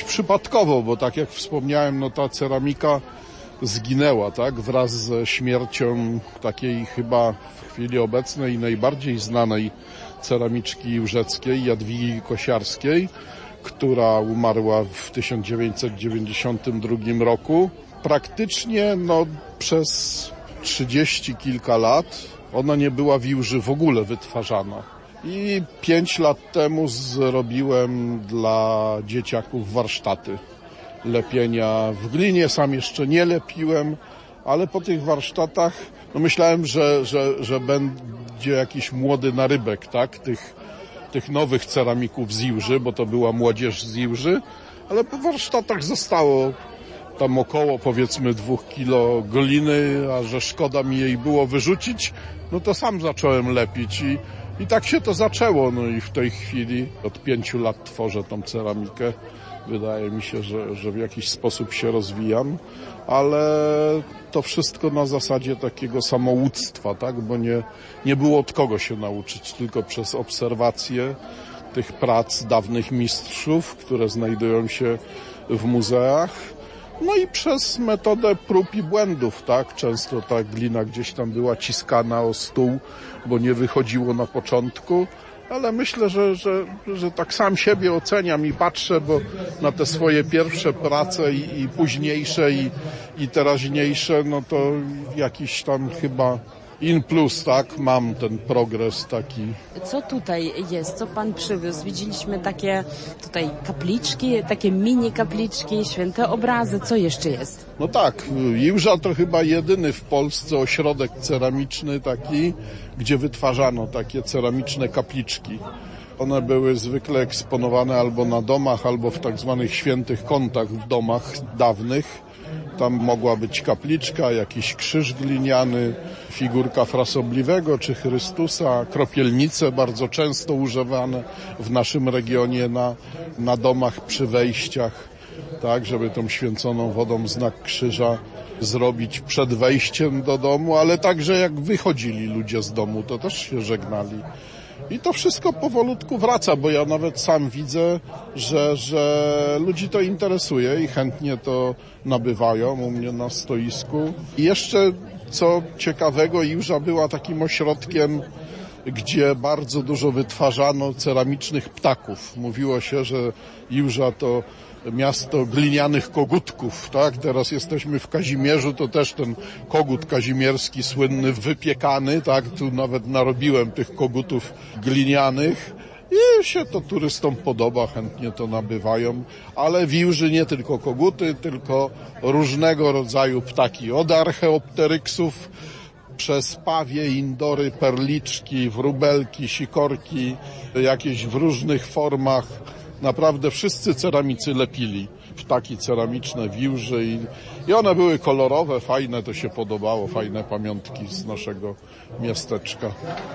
Przypadkowo, bo tak jak wspomniałem, no ta ceramika zginęła, tak, wraz ze śmiercią takiej chyba w chwili obecnej najbardziej znanej ceramiczki łżeckiej, Jadwigi Kosiarskiej, która umarła w 1992 roku. Praktycznie no, przez 30 kilka lat ona nie była w w ogóle wytwarzana. I pięć lat temu zrobiłem dla dzieciaków warsztaty lepienia w glinie. Sam jeszcze nie lepiłem, ale po tych warsztatach no myślałem, że, że, że będzie jakiś młody narybek, tak? Tych, tych nowych ceramików z Iłży, bo to była młodzież z Iłży, ale po warsztatach zostało tam około powiedzmy dwóch kilo gliny, a że szkoda mi jej było wyrzucić, no to sam zacząłem lepić i, i tak się to zaczęło. No i w tej chwili od pięciu lat tworzę tą ceramikę. Wydaje mi się, że, że w jakiś sposób się rozwijam, ale to wszystko na zasadzie takiego samouctwa, tak? Bo nie, nie było od kogo się nauczyć, tylko przez obserwację tych prac dawnych mistrzów, które znajdują się w muzeach. No i przez metodę prób i błędów, tak? Często ta glina gdzieś tam była ciskana o stół, bo nie wychodziło na początku, ale myślę, że, że, że tak sam siebie oceniam i patrzę, bo na te swoje pierwsze prace i, i późniejsze i, i teraźniejsze, no to jakiś tam chyba in plus, tak? Mam ten progres taki. Co tutaj jest? Co pan przywiózł? Widzieliśmy takie tutaj kapliczki, takie mini kapliczki, święte obrazy. Co jeszcze jest? No tak, Iłża to chyba jedyny w Polsce ośrodek ceramiczny taki, gdzie wytwarzano takie ceramiczne kapliczki. One były zwykle eksponowane albo na domach, albo w tak zwanych świętych kątach w domach dawnych. Tam mogła być kapliczka, jakiś krzyż gliniany, figurka frasobliwego czy Chrystusa, kropielnice bardzo często używane w naszym regionie na, na domach przy wejściach, tak, żeby tą święconą wodą znak krzyża zrobić przed wejściem do domu, ale także jak wychodzili ludzie z domu, to też się żegnali. I to wszystko powolutku wraca, bo ja nawet sam widzę, że, że ludzi to interesuje i chętnie to nabywają u mnie na stoisku. I jeszcze co ciekawego, Iłża była takim ośrodkiem, gdzie bardzo dużo wytwarzano ceramicznych ptaków. Mówiło się, że Iłża to miasto glinianych kogutków, tak? Teraz jesteśmy w Kazimierzu, to też ten kogut kazimierski słynny, wypiekany, tak? Tu nawet narobiłem tych kogutów glinianych. I się to turystom podoba, chętnie to nabywają, ale w Iłży nie tylko koguty, tylko różnego rodzaju ptaki, od archeopteryksów, przez pawie, indory, perliczki, wróbelki, sikorki, jakieś w różnych formach. Naprawdę wszyscy ceramicy lepili ptaki ceramiczne, wiłże i, i one były kolorowe, fajne, to się podobało, fajne pamiątki z naszego miasteczka.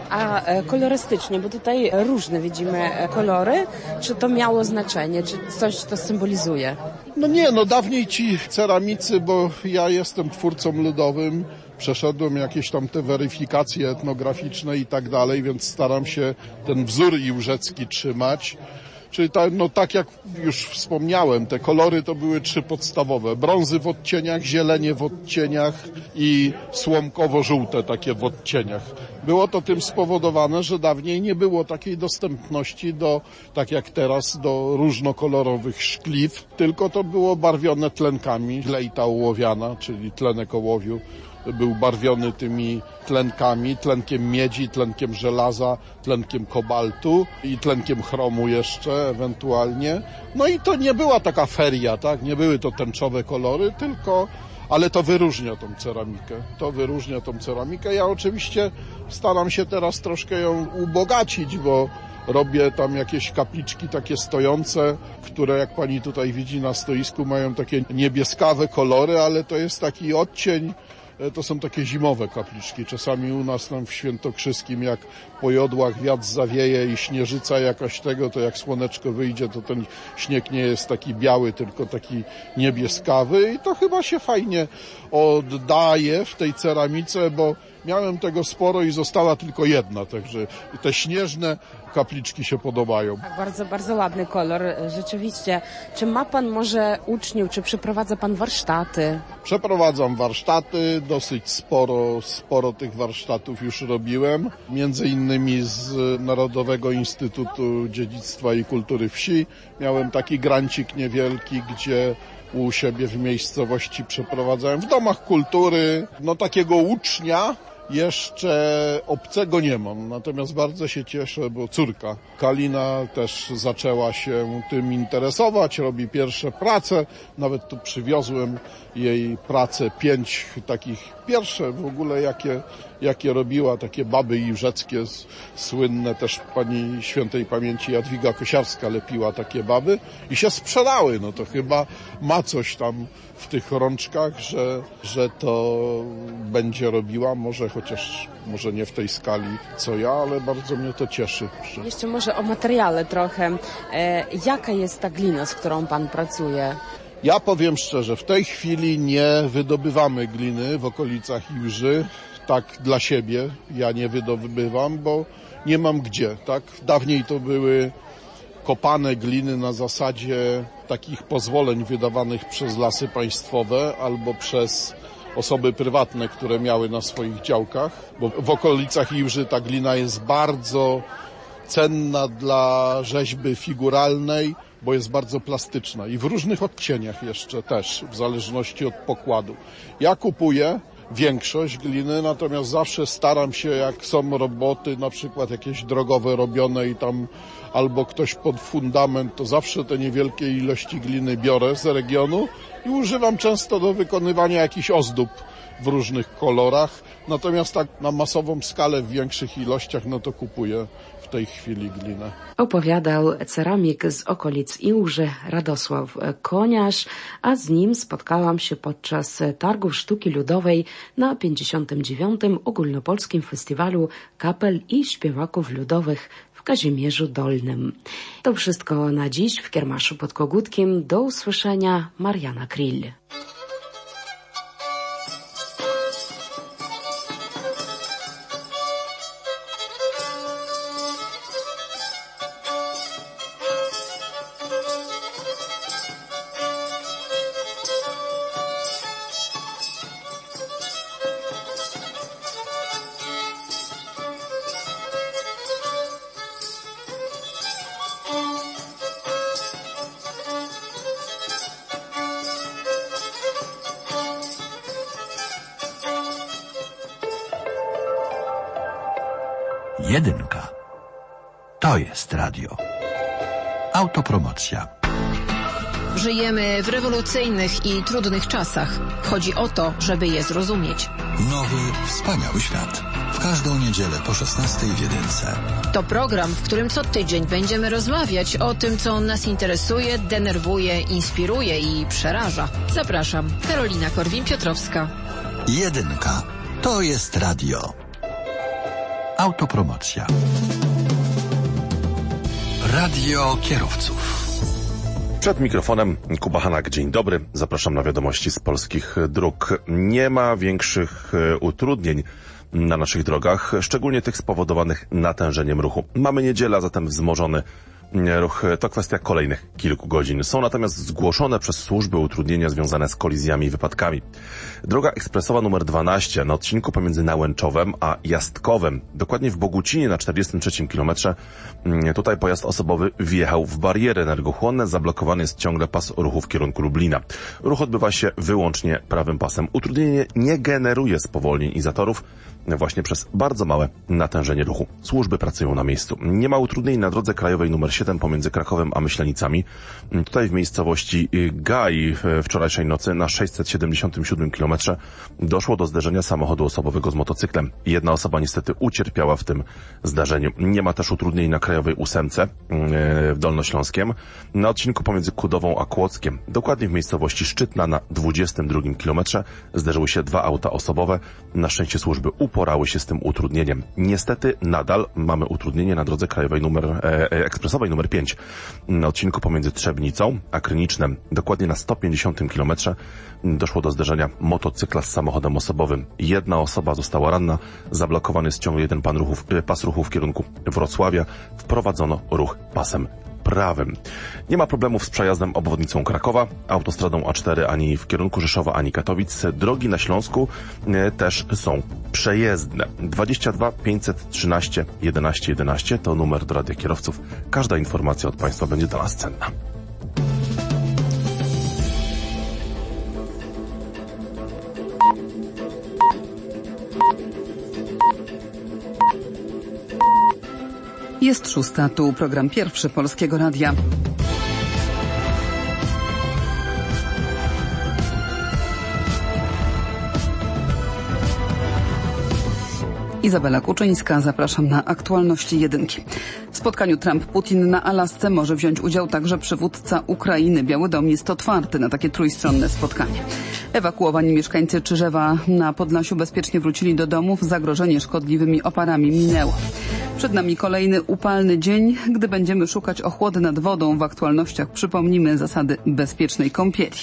A e, kolorystycznie, bo tutaj różne widzimy e, kolory. Czy to miało znaczenie? Czy coś to symbolizuje? No nie, no dawniej ci ceramicy, bo ja jestem twórcą ludowym, przeszedłem jakieś tam te weryfikacje etnograficzne i tak dalej, więc staram się ten wzór iłżecki trzymać. Czyli ta, no tak jak już wspomniałem, te kolory to były trzy podstawowe. Brązy w odcieniach, zielenie w odcieniach i słomkowo-żółte takie w odcieniach. Było to tym spowodowane, że dawniej nie było takiej dostępności do, tak jak teraz, do różnokolorowych szkliw, tylko to było barwione tlenkami. Lejta ołowiana, czyli tlenek ołowiu był barwiony tymi tlenkami, tlenkiem miedzi, tlenkiem żelaza, tlenkiem kobaltu i tlenkiem chromu jeszcze ewentualnie. No i to nie była taka feria, tak? Nie były to tęczowe kolory, tylko ale to wyróżnia tą ceramikę. To wyróżnia tą ceramikę. Ja oczywiście staram się teraz troszkę ją ubogacić, bo robię tam jakieś kapliczki takie stojące, które jak pani tutaj widzi na stoisku mają takie niebieskawe kolory, ale to jest taki odcień to są takie zimowe kapliczki. Czasami u nas tam w Świętokrzyskim, jak po jodłach wiatr zawieje i śnieżyca jakaś tego, to jak słoneczko wyjdzie, to ten śnieg nie jest taki biały, tylko taki niebieskawy i to chyba się fajnie oddaje w tej ceramice, bo Miałem tego sporo i została tylko jedna, także te śnieżne kapliczki się podobają. Tak, bardzo, bardzo ładny kolor, e, rzeczywiście. Czy ma pan może uczniów, czy przeprowadza pan warsztaty? Przeprowadzam warsztaty, dosyć sporo, sporo tych warsztatów już robiłem, między innymi z Narodowego Instytutu Dziedzictwa i Kultury Wsi. Miałem taki grancik niewielki, gdzie u siebie w miejscowości przeprowadzałem w domach kultury, no takiego ucznia, jeszcze obcego nie mam, natomiast bardzo się cieszę, bo córka Kalina też zaczęła się tym interesować, robi pierwsze prace, nawet tu przywiozłem jej pracę, pięć takich pierwsze w ogóle jakie, jakie robiła, takie baby iwrzeckie, s- słynne też pani świętej pamięci Jadwiga Kosiarska lepiła takie baby i się sprzedały, no to chyba ma coś tam w tych rączkach, że, że to będzie robiła, może chociaż może nie w tej skali co ja, ale bardzo mnie to cieszy. Że... Jeszcze może o materiale trochę. E, jaka jest ta glina, z którą pan pracuje? Ja powiem szczerze, w tej chwili nie wydobywamy gliny w okolicach Iłży, tak dla siebie. Ja nie wydobywam, bo nie mam gdzie, tak? Dawniej to były kopane gliny na zasadzie takich pozwoleń wydawanych przez lasy państwowe albo przez osoby prywatne, które miały na swoich działkach, bo w okolicach Iłży ta glina jest bardzo cenna dla rzeźby figuralnej, bo jest bardzo plastyczna i w różnych odcieniach jeszcze też, w zależności od pokładu. Ja kupuję większość gliny, natomiast zawsze staram się, jak są roboty, na przykład jakieś drogowe robione i tam albo ktoś pod fundament, to zawsze te niewielkie ilości gliny biorę z regionu i używam często do wykonywania jakichś ozdób w różnych kolorach. Natomiast tak na masową skalę w większych ilościach, no to kupuję tej chwili glinę. Opowiadał ceramik z okolic Iłży Radosław Koniarz, a z nim spotkałam się podczas Targów Sztuki Ludowej na 59. Ogólnopolskim Festiwalu Kapel i Śpiewaków Ludowych w Kazimierzu Dolnym. To wszystko na dziś w Kiermaszu pod Kogutkiem. Do usłyszenia, Mariana Krill. Jest radio. Autopromocja. Żyjemy w rewolucyjnych i trudnych czasach. Chodzi o to, żeby je zrozumieć. Nowy, wspaniały świat. W każdą niedzielę po 16 w jedynce. To program, w którym co tydzień będziemy rozmawiać o tym, co nas interesuje, denerwuje, inspiruje i przeraża. Zapraszam, Karolina Korwin-Piotrowska. Jedynka. To jest radio. Autopromocja. Radio kierowców. Przed mikrofonem Kuba Hanak, dzień dobry. Zapraszam na wiadomości z polskich dróg. Nie ma większych e, utrudnień na naszych drogach, szczególnie tych spowodowanych natężeniem ruchu. Mamy niedzielę, a zatem wzmożony ruch to kwestia kolejnych kilku godzin. Są natomiast zgłoszone przez służby utrudnienia związane z kolizjami i wypadkami. Droga ekspresowa numer 12 na odcinku pomiędzy Nałęczowem a Jastkowem, dokładnie w Bogucinie na 43 kilometrze, mm, tutaj pojazd osobowy wjechał w bariery energochłonne, zablokowany jest ciągle pas ruchu w kierunku Lublina. Ruch odbywa się wyłącznie prawym pasem. Utrudnienie nie generuje spowolnień i zatorów, właśnie przez bardzo małe natężenie ruchu. Służby pracują na miejscu. Nie ma utrudnień na drodze krajowej numer 7 pomiędzy Krakowem a Myślenicami. Tutaj w miejscowości y, Gaj w wczorajszej nocy na 677 km doszło do zderzenia samochodu osobowego z motocyklem. Jedna osoba niestety ucierpiała w tym zdarzeniu. Nie ma też utrudnień na krajowej ósemce y, w Dolnośląskiem. Na odcinku pomiędzy Kudową a Kłodzkiem, dokładnie w miejscowości Szczytna na 22 km zderzyły się dwa auta osobowe. Na szczęście służby uporały się z tym utrudnieniem. Niestety nadal mamy utrudnienie na drodze krajowej numer e, e, ekspresowej Krakowej numer 5 na odcinku pomiędzy Trzebnicą a Krynicznem, dokładnie na 150 km, doszło do zderzenia motocykla z samochodem osobowym. Jedna osoba została ranna, zablokowany jest ciągle jeden pan e, pas ruchu w kierunku Wrocławia, wprowadzono ruch pasem prawym. Nie ma problemów z przejazdem obwodnicą Krakowa, autostradą A4 ani w kierunku Rzeszowa, ani Katowic. Drogi na Śląsku e, też są przejezdne. 22 513 11 11 to numer do Radia Kierowców. Każda informacja od Państwa będzie dla nas cenna. Jest szósta, tu program pierwszy Polskiego Radia. Izabela Kuczyńska, zapraszam na aktualności jedynki. W spotkaniu Trump-Putin na Alasce może wziąć udział także przywódca Ukrainy. Biały Dom jest otwarty na takie trójstronne spotkanie. Ewakuowani mieszkańcy Czyżewa na Podlasiu bezpiecznie wrócili do domów. Zagrożenie szkodliwymi oparami minęło. Przed nami kolejny upalny dzień, gdy będziemy szukać ochłody nad wodą. W aktualnościach przypomnimy zasady bezpiecznej kąpieli.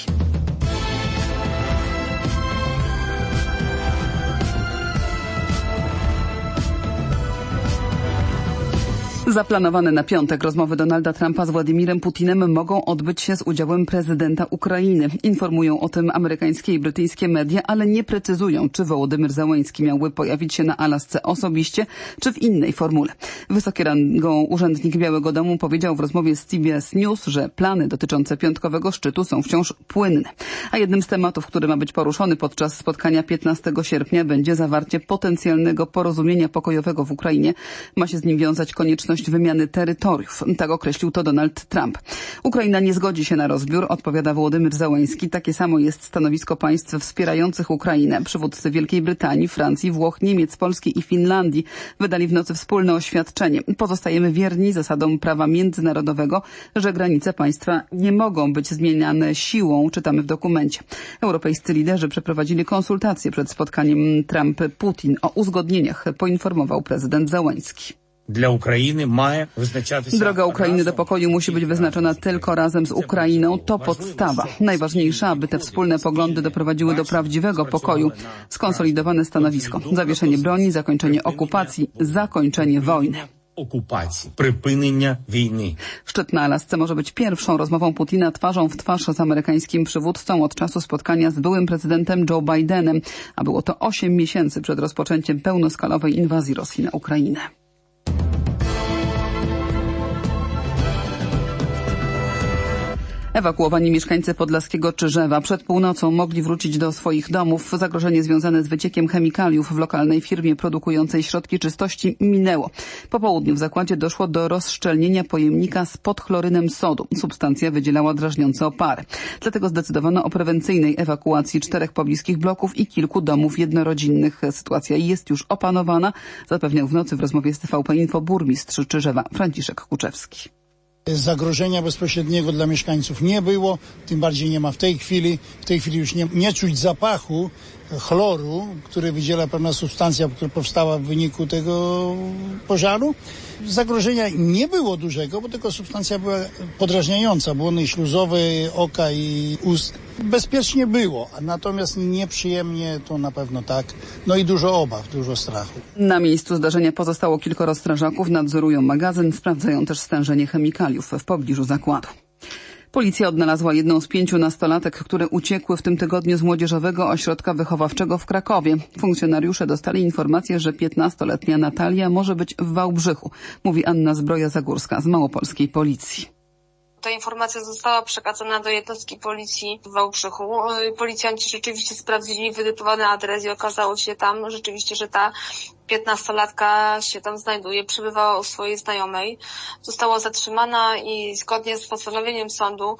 Zaplanowane na piątek rozmowy Donalda Trumpa z Władimirem Putinem mogą odbyć się z udziałem prezydenta Ukrainy. Informują o tym amerykańskie i brytyjskie media, ale nie precyzują, czy Wołodymyr Zełenski miałby pojawić się na Alasce osobiście, czy w innej formule. Wysoki rangą urzędnik Białego Domu powiedział w rozmowie z CBS News, że plany dotyczące piątkowego szczytu są wciąż płynne. A jednym z tematów, który ma być poruszony podczas spotkania 15 sierpnia będzie zawarcie potencjalnego porozumienia pokojowego w Ukrainie. Ma się z nim wiązać konieczność wymiany terytoriów. Tak określił to Donald Trump. Ukraina nie zgodzi się na rozbiór, odpowiada Wołodymyr Załański. Takie samo jest stanowisko państw wspierających Ukrainę. Przywódcy Wielkiej Brytanii, Francji, Włoch, Niemiec, Polski i Finlandii wydali w nocy wspólne oświadczenie. Pozostajemy wierni zasadom prawa międzynarodowego, że granice państwa nie mogą być zmieniane siłą, czytamy w dokumencie. Europejscy liderzy przeprowadzili konsultacje przed spotkaniem Trump-Putin. O uzgodnieniach poinformował prezydent Załański dla Ukrainy ma wyznaczać Droga Ukrainy do pokoju musi być wyznaczona tylko razem z Ukrainą. To podstawa. Najważniejsza, aby te wspólne poglądy doprowadziły do prawdziwego pokoju. Skonsolidowane stanowisko. Zawieszenie broni, zakończenie okupacji, zakończenie wojny okupacji, przypynienia wojny. Szczyt na Alasce może być pierwszą rozmową Putina twarzą w twarz z amerykańskim przywódcą od czasu spotkania z byłym prezydentem Joe Bidenem, a było to 8 miesięcy przed rozpoczęciem pełnoskalowej inwazji Rosji na Ukrainę. Ewakuowani mieszkańcy podlaskiego Czyżewa przed północą mogli wrócić do swoich domów. Zagrożenie związane z wyciekiem chemikaliów w lokalnej firmie produkującej środki czystości minęło. Po południu w zakładzie doszło do rozszczelnienia pojemnika z podchlorynem sodu. Substancja wydzielała drażniące opary. Dlatego zdecydowano o prewencyjnej ewakuacji czterech pobliskich bloków i kilku domów jednorodzinnych. Sytuacja jest już opanowana, zapewniał w nocy w rozmowie z TVP Info burmistrz Czyżewa Franciszek Kuczewski. Zagrożenia bezpośredniego dla mieszkańców nie było, tym bardziej nie ma w tej chwili. W tej chwili już nie, nie czuć zapachu chloru, który wydziela pewna substancja, która powstała w wyniku tego pożaru. Zagrożenia nie było dużego, bo tylko substancja była podrażniająca, błony śluzowe, oka i ust. Bezpiecznie było, natomiast nieprzyjemnie to na pewno tak. No i dużo obaw, dużo strachu. Na miejscu zdarzenia pozostało kilkoro strażaków, nadzorują magazyn, sprawdzają też stężenie chemikaliów w pobliżu zakładu. Policja odnalazła jedną z pięciu nastolatek, które uciekły w tym tygodniu z młodzieżowego ośrodka wychowawczego w Krakowie. Funkcjonariusze dostali informację, że 15-letnia Natalia może być w Wałbrzychu, mówi Anna Zbroja-Zagórska z Małopolskiej Policji. Ta informacja została przekazana do jednostki policji w Wałbrzychu. Policjanci rzeczywiście sprawdzili wytypowany adres i okazało się tam rzeczywiście, że ta piętnastolatka się tam znajduje, przebywała u swojej znajomej. Została zatrzymana i zgodnie z postanowieniem sądu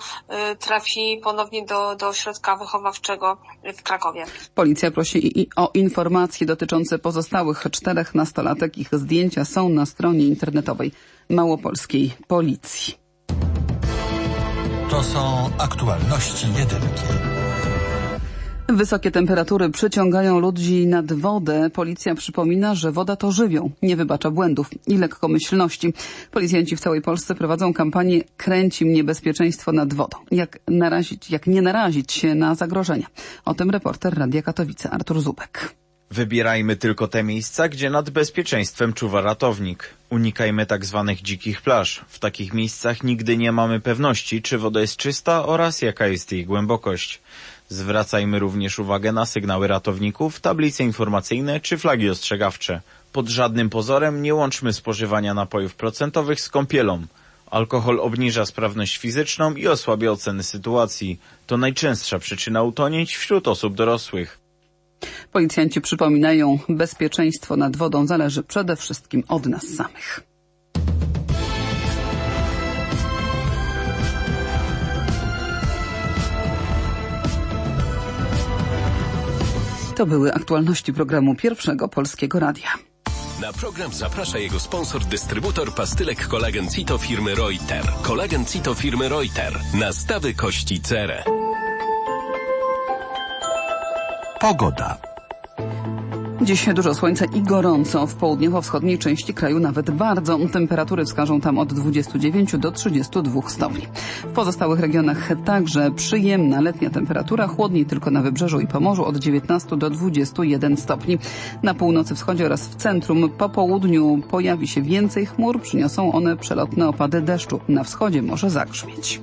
y, trafi ponownie do, do ośrodka wychowawczego w Krakowie. Policja prosi i o informacje dotyczące pozostałych czterech nastolatek. Ich zdjęcia są na stronie internetowej Małopolskiej Policji. To są aktualności jedynki. Wysokie temperatury przyciągają ludzi nad wodę. Policja przypomina, że woda to żywioł, nie wybacza błędów i lekkomyślności. Policjanci w całej Polsce prowadzą kampanię Kręci mnie bezpieczeństwo nad wodą. Jak, narazić, jak nie narazić się na zagrożenia. O tym reporter Radia Katowice Artur Zubek. Wybierajmy tylko te miejsca, gdzie nad bezpieczeństwem czuwa ratownik. Unikajmy tak zwanych dzikich plaż. W takich miejscach nigdy nie mamy pewności, czy woda jest czysta oraz jaka jest jej głębokość. Zwracajmy również uwagę na sygnały ratowników, tablice informacyjne czy flagi ostrzegawcze. Pod żadnym pozorem nie łączmy spożywania napojów procentowych z kąpielą. Alkohol obniża sprawność fizyczną i osłabia oceny sytuacji. To najczęstsza przyczyna utonięć wśród osób dorosłych. Policjanci przypominają, bezpieczeństwo nad wodą zależy przede wszystkim od nas samych. To były aktualności programu Pierwszego Polskiego Radia. Na program zaprasza jego sponsor, dystrybutor pastylek kolagen Cito firmy Reuter. Kolagen Cito firmy Reuter. Nastawy kości cerę. Pogoda. Dziś dużo słońca i gorąco. W południowo-wschodniej części kraju nawet bardzo. Temperatury wskażą tam od 29 do 32 stopni. W pozostałych regionach także przyjemna letnia temperatura, chłodniej tylko na wybrzeżu i Pomorzu od 19 do 21 stopni. Na północy wschodzie oraz w centrum po południu pojawi się więcej chmur, przyniosą one przelotne opady deszczu. Na wschodzie może zagrzmieć.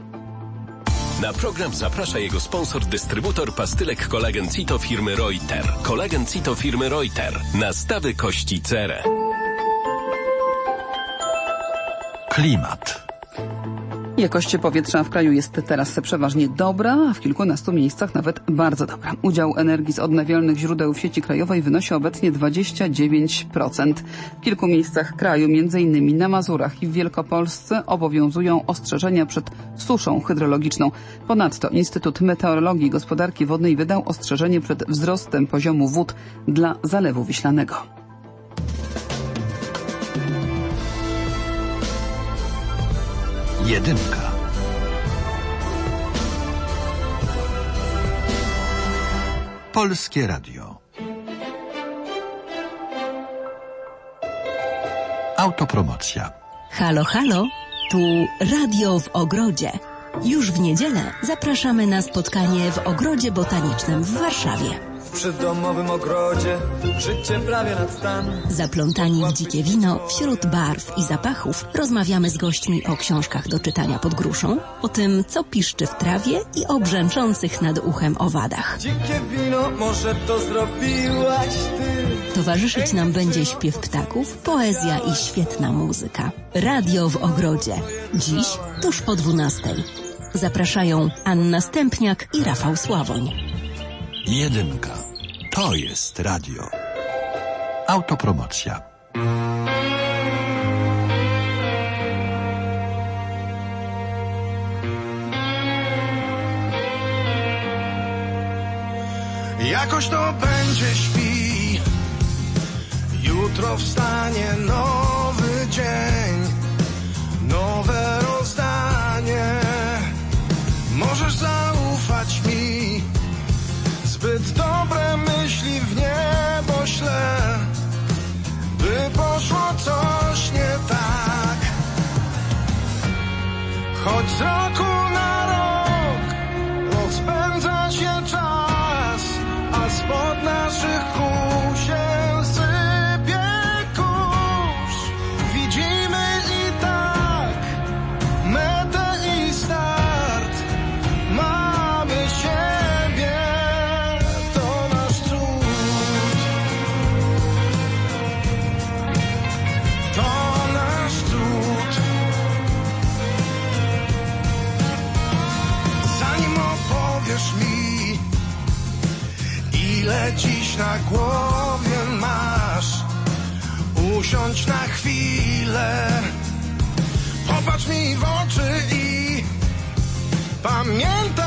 Na program zaprasza jego sponsor, dystrybutor pastylek kolagen Cito firmy Reuter. Kolagen Cito firmy Reuter. Nastawy kości cerę. Klimat. Jakość powietrza w kraju jest teraz przeważnie dobra, a w kilkunastu miejscach nawet bardzo dobra. Udział energii z odnawialnych źródeł w sieci krajowej wynosi obecnie 29%. W kilku miejscach kraju, m.in. na Mazurach i w Wielkopolsce, obowiązują ostrzeżenia przed suszą hydrologiczną. Ponadto Instytut Meteorologii i Gospodarki Wodnej wydał ostrzeżenie przed wzrostem poziomu wód dla Zalewu Wiślanego. Jedynka. Polskie Radio. Autopromocja. Halo, halo, tu Radio w Ogrodzie. Już w niedzielę zapraszamy na spotkanie w Ogrodzie Botanicznym w Warszawie. W przydomowym ogrodzie życie prawie nad stan. Zaplątani w dzikie wino, wśród barw i zapachów rozmawiamy z gośćmi o książkach do czytania pod gruszą, o tym, co piszczy w trawie i o brzęczących nad uchem owadach. Dzikie wino, może to zrobiłaś ty. Towarzyszyć nam będzie śpiew ptaków, poezja i świetna muzyka. Radio w ogrodzie. Dziś tuż po 12. Zapraszają Anna Stępniak i Rafał Sławoń. Jedynka. To jest radio. Autopromocja. Jakoś to będzie śpi. Jutro wstanie nowy dzień, dziś na głowie masz, usiądź na chwilę, popatrz mi w oczy i pamiętaj,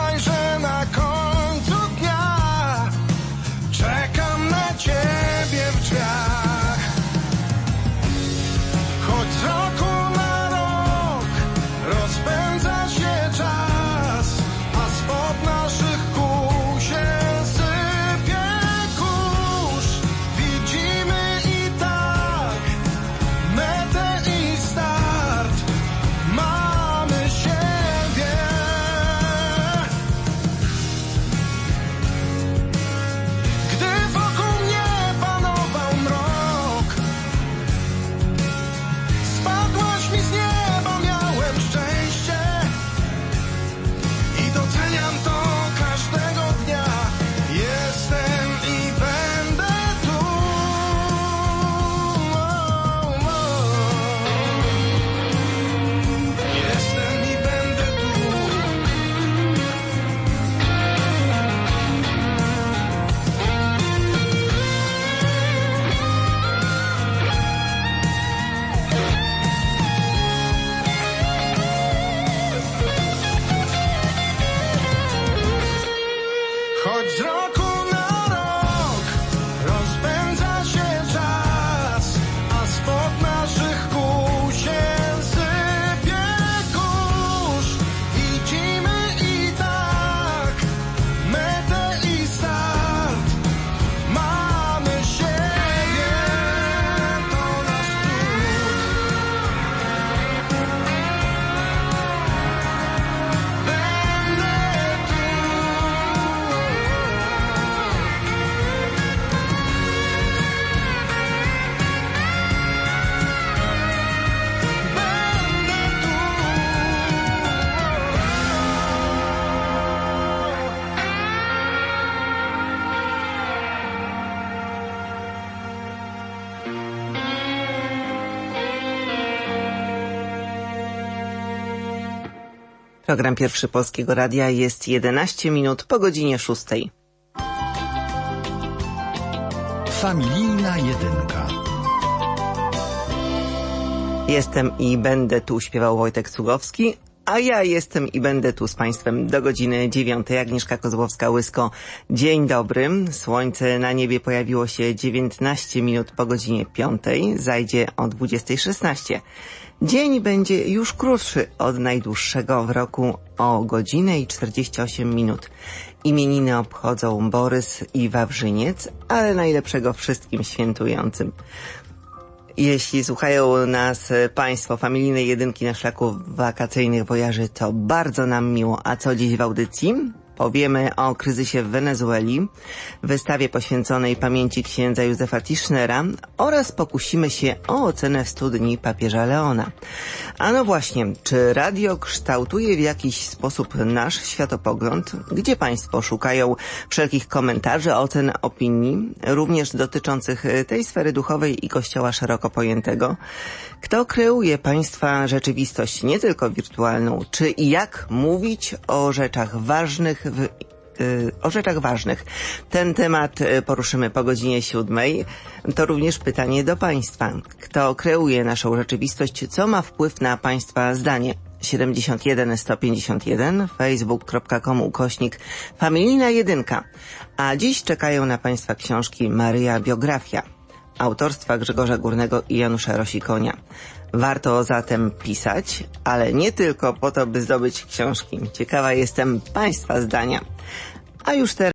Program Pierwszy Polskiego Radia jest 11 minut po godzinie 6. Familijna jedynka. Jestem i będę tu, śpiewał Wojtek Cugowski, a ja jestem i będę tu z Państwem do godziny dziewiątej. Agnieszka Kozłowska-Łysko. Dzień dobry. Słońce na niebie pojawiło się 19 minut po godzinie piątej. Zajdzie o 20.16. Dzień będzie już krótszy od najdłuższego w roku o godzinę i 48 minut. Imieniny obchodzą Borys i Wawrzyniec, ale najlepszego wszystkim świętującym. Jeśli słuchają nas e, Państwo familijnej jedynki na szlaku wakacyjnych wojaży, to bardzo nam miło. A co dziś w audycji? Powiemy o kryzysie w Wenezueli, wystawie poświęconej pamięci księdza Józefa Tischnera oraz pokusimy się o ocenę studni papieża Leona. A no właśnie, czy radio kształtuje w jakiś sposób nasz światopogląd? Gdzie Państwo szukają wszelkich komentarzy, ocen, opinii, również dotyczących tej sfery duchowej i kościoła szeroko pojętego? Kto kreuje Państwa rzeczywistość, nie tylko wirtualną? Czy i jak mówić o rzeczach ważnych w y, o rzeczach ważnych. Ten temat y, poruszymy po godzinie siódmej. To również pytanie do Państwa. Kto kreuje naszą rzeczywistość? Co ma wpływ na Państwa zdanie? 71 151 facebook.com ukośnik familijna jedynka. A dziś czekają na Państwa książki Maryja Biografia autorstwa Grzegorza Górnego i Janusza Rosikonia. Warto zatem pisać, ale nie tylko po to, by zdobyć książki. Ciekawa jestem Państwa zdania. A już teraz